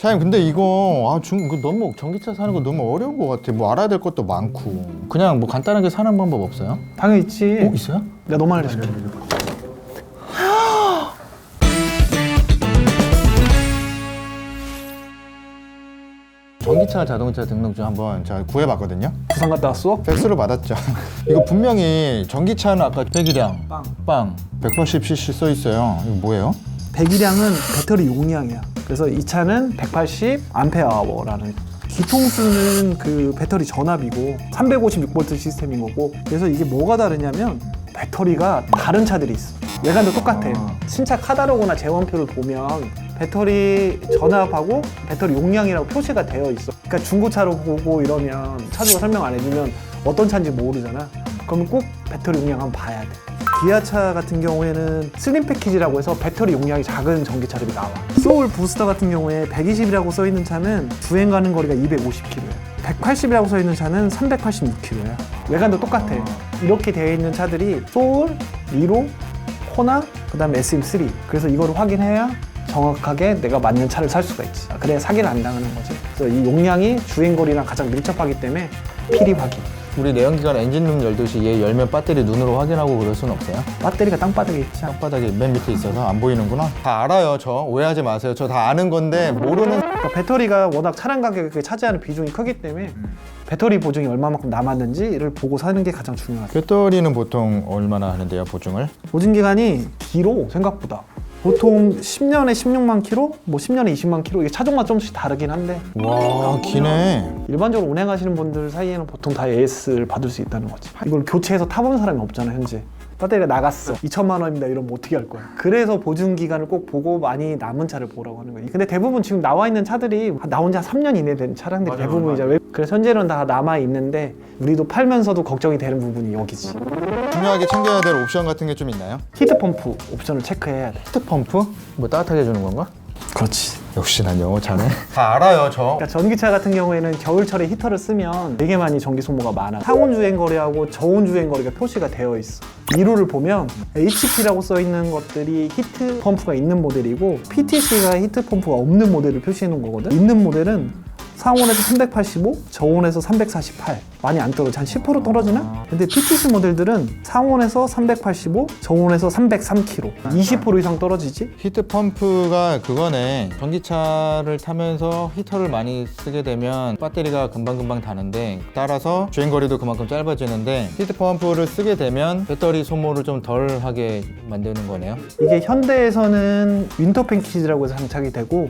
사장님 근데 이거 아, 중, 그 너무 전기차 사는 거 너무 어려운 것 같아. 뭐 알아야 될 것도 많고. 그냥 뭐 간단하게 사는 방법 없어요? 당연히 있지. 어 있어요? 내가 너무 알려줄게. 전기차 자동차 등록증 한번 제가 구해봤거든요. 부산 갔다 왔어? 팩스로 받았죠. 이거 분명히 전기차는 아까 배기량 빵. 빵 180cc 써 있어요. 이거 뭐예요? 배기량은 배터리 용량이야. 그래서 이 차는 180 암페어라는 기통수는 그 배터리 전압이고 356V 시스템인 거고 그래서 이게 뭐가 다르냐면 배터리가 다른 차들이 있어. 외관도 똑같아. 신차 카다로그나 재원표를 보면 배터리 전압하고 배터리 용량이라고 표시가 되어 있어. 그러니까 중고차로 보고 이러면 차주가 설명 안 해주면 어떤 차인지 모르잖아. 그러면 꼭 배터리 용량 한번 봐야 돼. 기아차 같은 경우에는 슬림 패키지라고 해서 배터리 용량이 작은 전기차들이 나와. 소울 부스터 같은 경우에 120이라고 써 있는 차는 주행 가는 거리가 250km야. 180이라고 써 있는 차는 386km야. 외관도 똑같아. 이렇게 되어 있는 차들이 소울, 리로, 코나, 그다음에 SM3. 그래서 이거를 확인해야 정확하게 내가 맞는 차를 살 수가 있지. 그래야 사기를 안 당하는 거지. 그래서 이 용량이 주행 거리랑 가장 밀접하기 때문에 필히 확인. 우리 내연기관 엔진룸 열듯이 얘 열면 배터리 눈으로 확인하고 그럴 순 없어요? 배터리가 땅바닥에 있지. 땅바닥에 맨 밑에 있어서 안 보이는구나. 다 알아요, 저. 오해하지 마세요. 저 다 아는 건데 모르는 그러니까 배터리가 워낙 차량 가격에 차지하는 비중이 크기 때문에 배터리 보증이 얼마만큼 남았는지를 보고 사는 게 가장 중요하다. 배터리는 보통 얼마나 하는데요, 보증을? 보증 기간이 길어 생각보다. 보통 10년에 16만 킬로, 뭐 10년에 20만 킬로 이게 차종마다 조금씩 다르긴 한데 와, 기네. 일반적으로 운행하시는 분들 사이에는 보통 다 AS를 받을 수 있다는 거지. 이걸 교체해서 타본 사람이 없잖아 현재. 배터리가 나갔어. 2천만 원입니다. 이러면 어떻게 할 거야? 그래서 보증 기간을 꼭 보고 많이 남은 차를 보라고 하는 거지. 근데 대부분 지금 나와 있는 차들이 나온 지 한 3년 이내 된 차량들이 대부분이잖아. 그래서 현재는 다 남아 있는데 우리도 팔면서도 걱정이 되는 부분이 여기지. 중요하게 챙겨야 될 옵션 같은 게 좀 있나요? 히트 펌프 옵션을 체크해야 돼. 히트 펌프? 뭐 따뜻하게 해주는 건가? 그렇지. 역시 난 영어 잘해. 다 알아요, 저. 그러니까 전기차 같은 경우에는 겨울철에 히터를 쓰면 되게 많이 전기 소모가 많아. 상온 주행 거리하고 저온 주행 거리가 표시가 되어 있어. 2로를 보면 HP라고 써 있는 것들이 히트 펌프가 있는 모델이고 PTC가 히트 펌프가 없는 모델을 표시해 놓은 거거든. 있는 모델은 상온에서 385, 저온에서 348. 많이 안 떨어져. 한 10% 떨어지나? 근데 PTC 모델들은 상온에서 385, 저온에서 303kg. 20% 이상 떨어지지? 히트 펌프가 그거네. 전기차를 타면서 히터를 많이 쓰게 되면 배터리가 금방금방 다는데 따라서 주행거리도 그만큼 짧아지는데 히트 펌프를 쓰게 되면 배터리 소모를 좀 덜 하게 만드는 거네요. 이게 현대에서는 윈터 패키지라고 해서 장착이 되고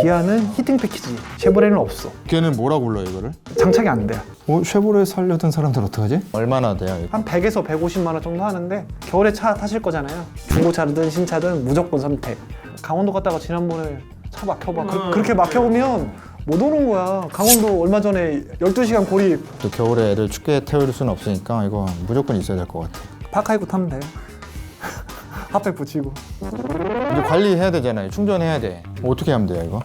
기아는 히팅 패키지 쉐보레는 없어. 걔는 뭐라고 불러요, 이거를? 장착이 안 돼요. 어, 쉐보레 살려던 사람들 어떡하지? 얼마나 돼요? 한 100에서 150만 원 정도 하는데 겨울에 차 타실 거잖아요. 중고차든 신차든 무조건 선택. 강원도 갔다가 지난번에 차 막혀봐. 그, 렇게 막혀보면 못 오는 거야. 강원도 얼마 전에 12시간 고립. 또 겨울에 애들 춥게 태울 수는 없으니까 이거 무조건 있어야 될 것 같아. 파카이고 타면 돼 핫팩 붙이고 이제 관리해야 되잖아요. 충전해야 돼. 어떻게 하면 돼요, 이거?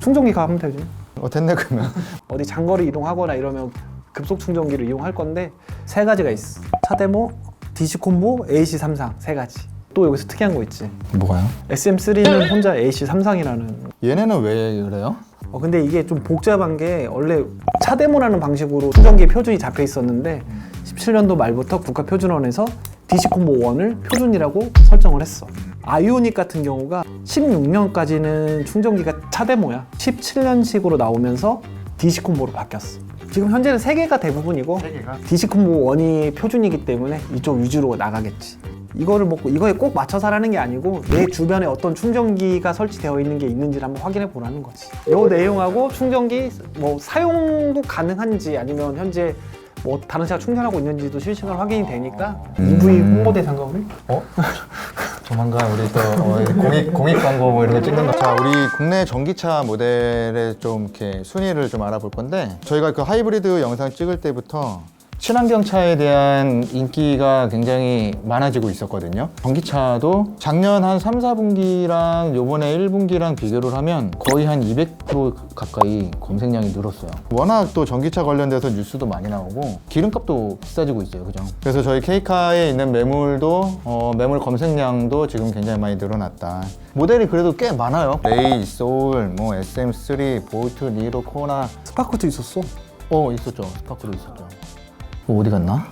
충전기 가면 되지 어, 됐네, 그러면. 어디 장거리 이동하거나 이러면 급속 충전기를 이용할 건데 세 가지가 있어. 차데모, DC 콤보, AC 삼상 세 가지. 또 여기서 특이한 거 있지. 뭐가요? SM3는 혼자 AC 삼상이라는. 얘네는 왜 그래요? 어 근데 이게 좀 복잡한 게 원래 차데모라는 방식으로 충전기 표준이 잡혀 있었는데 17년도 말부터 국가 표준원에서 DC 콤보 1을 표준이라고 설정을 했어. 아이오닉 같은 경우가 16년까지는 충전기가 차데모야. 17년식으로 나오면서 DC 콤보로 바뀌었어. 지금 현재는 세 개가 대부분이고 DC 콤보 1이 표준이기 때문에 이쪽 위주로 나가겠지. 이거를 먹고 이거에 꼭 맞춰서 하라는 게 아니고 내 주변에 어떤 충전기가 설치되어 있는 게 있는지를 한번 확인해 보라는 거지. 이 내용하고 충전기 뭐 사용도 가능한지 아니면 현재 뭐 다른 차가 충전하고 있는지도 실시간 확인이 되니까 EV 홍보 대 상금을 어? 조만간 우리 또 어, 공익, 공익 광고 뭐 이런 거 찍는 거. 자, 우리 국내 전기차 모델의 좀 이렇게 순위를 좀 알아볼 건데 저희가 그 하이브리드 영상 찍을 때부터 친환경차에 대한 인기가 굉장히 많아지고 있었거든요. 전기차도 작년 한 3, 4분기랑 요번에 1분기랑 비교를 하면 거의 한 200% 가까이 검색량이 늘었어요. 워낙 또 전기차 관련돼서 뉴스도 많이 나오고 기름값도 비싸지고 있어요. 그죠? 그래서 저희 K카에 있는 매물도 어, 매물 검색량도 지금 굉장히 많이 늘어났다. 모델이 그래도 꽤 많아요. 레이, 소울, 뭐 SM3, 볼트, 니로, 코나 스파크도 있었어. 어 있었죠 스파크도 있었죠 어, 어디 갔나?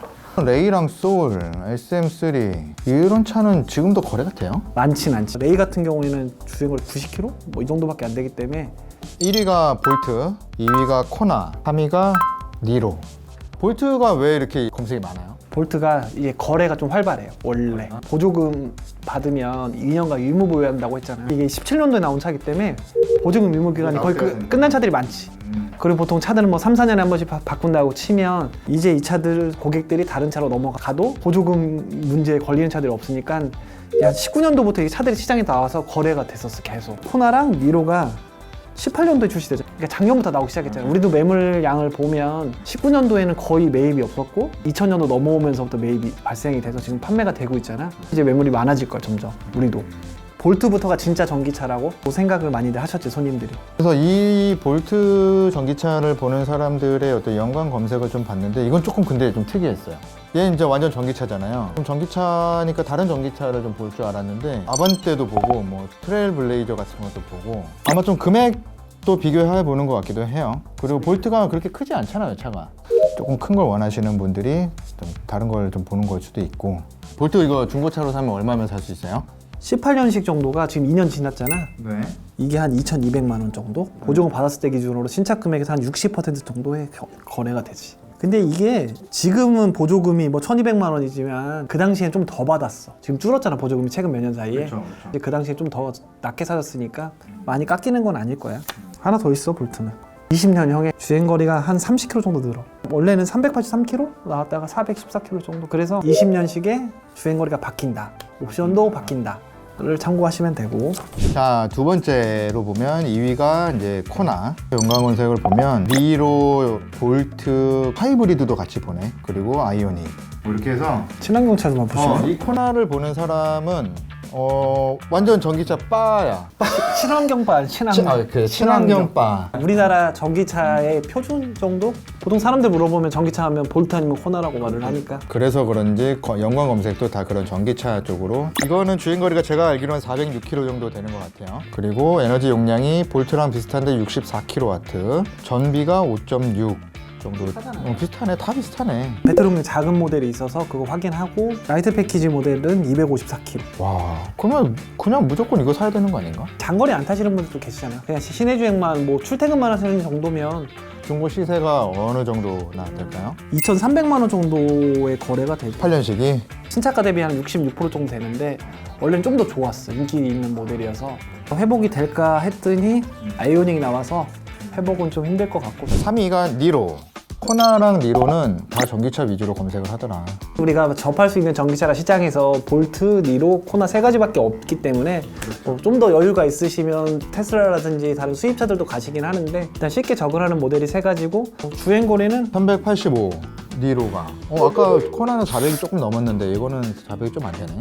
레이랑 소울, SM3 이런 차는 지금도 거래가 돼요? 많진 않지. 레이 같은 경우에는 주행거리 90km? 뭐 이 정도밖에 안 되기 때문에 1위가 볼트, 2위가 코나, 3위가 니로 볼트가 왜 이렇게 검색이 많아요? 볼트가 이게 거래가 좀 활발해요. 원래 보조금 받으면 2년간 의무 보유한다고 했잖아요. 이게 17년도에 나온 차기 때문에 보조금 의무 기간이 거의 그- 끝난 차들이 많지. 그리고 보통 차들은 뭐 3, 4년에 한 번씩 바, 바꾼다고 치면 이제 이 차들 고객들이 다른 차로 넘어가도 보조금 문제에 걸리는 차들이 없으니까 야 19년도부터 이 차들이 시장에 나와서 거래가 됐었어 계속. 코나랑 니로가 18년도에 출시되죠. 그러니까 작년부터 나오기 시작했잖아요. 우리도 매물 양을 보면 19년도에는 거의 매입이 없었고 2000년도 넘어오면서부터 매입이 발생이 돼서 지금 판매가 되고 있잖아. 이제 매물이 많아질 거야 점점. 우리도. 볼트부터가 진짜 전기차라고 생각을 많이들 하셨지 손님들이. 그래서 이 볼트 전기차를 보는 사람들의 어떤 연관 검색을 좀 봤는데 이건 조금 근데 좀 특이했어요. 얘 이제 완전 전기차잖아요. 그럼 전기차니까 다른 전기차를 좀 볼 줄 알았는데 아반떼도 보고 뭐 트레일 블레이저 같은 것도 보고 아마 좀 금액도 비교해 보는 것 같기도 해요. 그리고 볼트가 그렇게 크지 않잖아요, 차가. 조금 큰 걸 원하시는 분들이 좀 다른 걸 좀 보는 걸 수도 있고. 볼트 이거 중고차로 사면 얼마면 살 수 있어요? 18년식 정도가 지금 2년 지났잖아. 네. 이게 한 2,200만 원 정도? 보조금 받았을 때 기준으로 신차 금액에서 한 60% 정도의 겨- 거래가 되지. 근데 이게 지금은 보조금이 뭐 1,200만 원이지만 그 당시엔 좀 더 받았어. 지금 줄었잖아 보조금이 최근 몇 년 사이에. 그쵸. 근데 그 당시에 좀 더 낮게 사셨으니까 많이 깎이는 건 아닐 거야. 하나 더 있어 볼트는. 20년형에 주행 거리가 한 30km 정도 늘어. 원래는 383km 나왔다가 414km 정도. 그래서 20년식에 주행 거리가 바뀐다. 옵션도 바뀐다. 를 참고하시면 되고. 자, 두 번째로 보면 2위가 이제 코나. 연광건색을 보면 니로, 볼트, 하이브리드도 같이 보네. 그리고 아이오닉. 뭐 이렇게 해서 친환경 차로만 보시면 어, 이 코나를 보는 사람은 어, 완전 전기차 바야. 친환경바 치, 친환경. 아, 그 친환경 바. 우리나라 전기차의 표준 정도? 보통 사람들 물어보면 전기차 하면 볼트 아니면 코나라고 말을 하니까 그래서 그런지 거- 연관 검색도 다 그런 전기차 쪽으로 이거는 주행거리가 제가 알기로는 406km 정도 되는 것 같아요 그리고 에너지 용량이 볼트랑 비슷한데 64kW 전비가 5.6 정도 어, 비슷하네 다 비슷하네 배터리용량 작은 모델이 있어서 그거 확인하고 라이트 패키지 모델은 254km. 와 그러면 그냥 무조건 이거 사야 되는 거 아닌가? 장거리 안 타시는 분들도 계시잖아요. 그냥 시내 주행만 뭐 출퇴근만 하시는 정도면 중고 시세가 어느 정도나 될까요? 2,300만 원 정도의 거래가 되죠. 8년식이 신차가 대비 한 66% 정도 되는데 원래는 좀 더 좋았어. 인기 있는 모델이어서 회복이 될까 했더니 아이오닉이 나와서 회복은 좀 힘들 것 같고 3위가 니로 코나랑 니로는 다 전기차 위주로 검색을 하더라 우리가 접할 수 있는 전기차가 시장에서 볼트, 니로, 코나 세 가지밖에 없기 때문에 뭐좀더 여유가 있으시면 테슬라라든지 다른 수입차들도 가시긴 하는데 일단 쉽게 접근하는 모델이 세 가지고 주행 거리는 385 니로가 어 아까 코나는 400이 조금 넘었는데 이거는 400이 좀 안 되네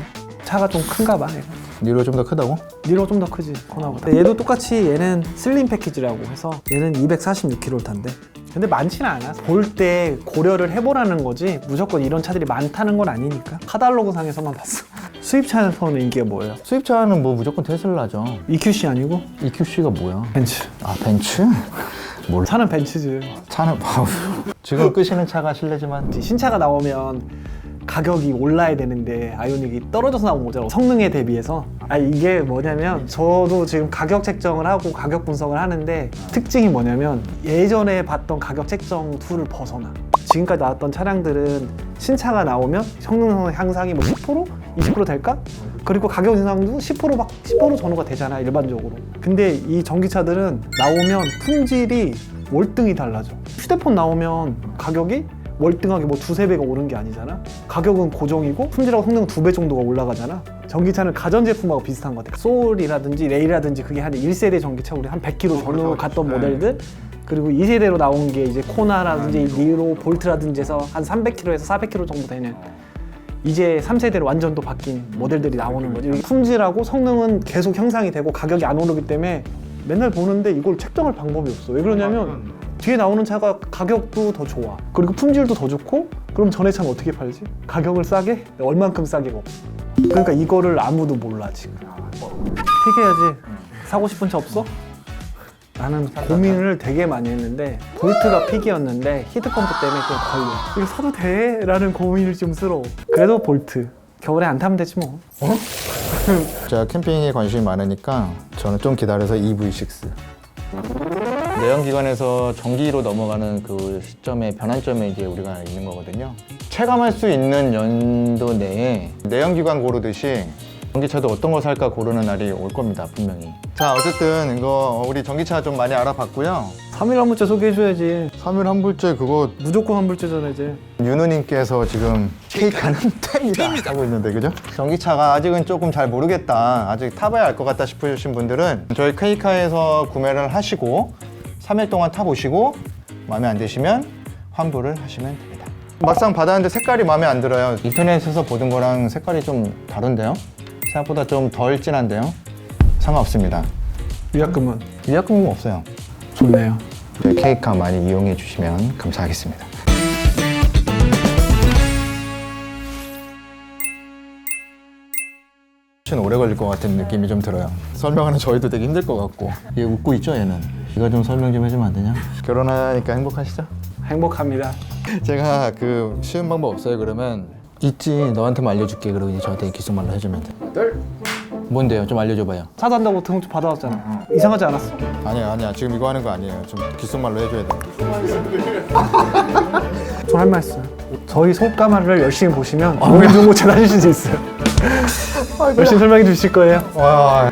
차가 좀 큰가 봐. 얘가. 니로 좀 더 크다고? 니로 좀 더 크지 코나보다. 얘도 똑같이 얘는 슬림 패키지라고 해서 얘는 246km를 탄대. 근데 많지는 않아. 볼 때 고려를 해보라는 거지 무조건 이런 차들이 많다는 건 아니니까. 카달로그 상에서만 봤어. 수입차에서는 인기가 뭐예요? 수입차는 뭐 무조건 테슬라죠 EQC 아니고 EQC가 뭐야? 벤츠. 아 벤츠? 몰라 차는 벤츠지. 차는 아우, 지금 끄시는 차가 실내지만 신차가 나오면 가격이 올라야 되는데 아이오닉이 떨어져서 나온 거잖아 성능에 대비해서 아 이게 뭐냐면 저도 지금 가격 책정을 하고 가격 분석을 하는데 특징이 뭐냐면 예전에 봤던 가격 책정 툴을 벗어나 지금까지 나왔던 차량들은 신차가 나오면 성능 향상이 뭐 10%? 20% 될까? 그리고 가격 인상도 10%막 10% 전후가 되잖아 일반적으로 근데 이 전기차들은 나오면 품질이 월등히 달라져 휴대폰 나오면 가격이 월등하게 뭐 두세 배가 오른 게 아니잖아. 가격은 고정이고 품질하고 성능 두 배 정도가 올라가잖아. 전기차는 가전제품하고 비슷한 것 같아. 소울이라든지 레이라든지 그게 한 1세대 전기차 우리 한 100km 전후 갔던 모델들 그리고 2세대로 나온 게 이제 코나라든지 니로 볼트라든지 해서 한 300km에서 400km 정도 되는 이제 3세대로 완전 또 바뀐 모델들이 나오는 거죠. 품질하고 성능은 계속 형상이 되고 가격이 안 오르기 때문에 맨날 보는데 이걸 책정할 방법이 없어. 왜 그러냐면 뒤에 나오는 차가 가격도 더 좋아. 그리고 품질도 더 좋고 그럼 전에 차는 어떻게 팔지? 가격을 싸게? 얼만큼 싸게고. 그러니까 이거를 아무도 몰라 지금. 픽해야지. 사고 싶은 차 없어? 나는 고민을 되게 많이 했는데 볼트가 픽이었는데 히트펌프 때문에 좀 걸려. 이거 사도 돼? 라는 고민이 좀 스러워. 그래도 볼트. 겨울에 안 타면 되지 뭐. 제가 캠핑에 관심이 많으니까 저는 좀 기다려서 EV6. 내연기관에서 전기로 넘어가는 그 시점에 변환점에 이제 우리가 있는 거거든요. 체감할 수 있는 연도 내에 내연기관 고르듯이 전기차도 어떤 거 살까 고르는 날이 올 겁니다, 분명히. 자, 어쨌든 이거 우리 전기차 좀 많이 알아봤고요. 3일 한물째 소개해줘야지. 3일 환불제 그거 무조건 한물째잖아 이제. 윤우님께서 지금 케이크는 템이다 하고 있는데 그죠? 전기차가 아직은 조금 잘 모르겠다 아직 타봐야 알 것 같다 싶으신 분들은 저희 케이카에서 구매를 하시고 3일 동안 타보시고 마음에 안 드시면 환불을 하시면 됩니다 막상 받았는데 색깔이 마음에 안 들어요 인터넷에서 보던 거랑 색깔이 좀 다른데요? 생각보다 좀 덜 진한데요? 상관없습니다 위약금은 위약금은 없어요 좋네요. 저희 케이카 많이 이용해 주시면 감사하겠습니다 훨씬 오래 걸릴 것 같은 느낌이 좀 들어요. 설명하는 저희도 되게 힘들 것 같고. 얘 웃고 있죠, 얘는. 이거 좀 설명 좀 해주면 안 되냐? 결혼하니까 행복하시죠? 행복합니다. 제가 그 쉬운 방법 없어요, 그러면? 있지, 너한테만 알려줄게. 그러고 이제 저한테 기속말로 해주면 돼. 뭔데요? 좀 알려줘봐요. 사단다고 등록증 받아왔잖아. 이상하지 않았어? 아니야, 아니야. 지금 이거 하는 거 아니에요. 좀 기속말로 해줘야 돼. 저 할 말 있어요. 저희 속가마를 열심히 보시면 좋은 좋은 거 찾아주실 수 있어요. 열심히 설명해 주실 거예요. 와,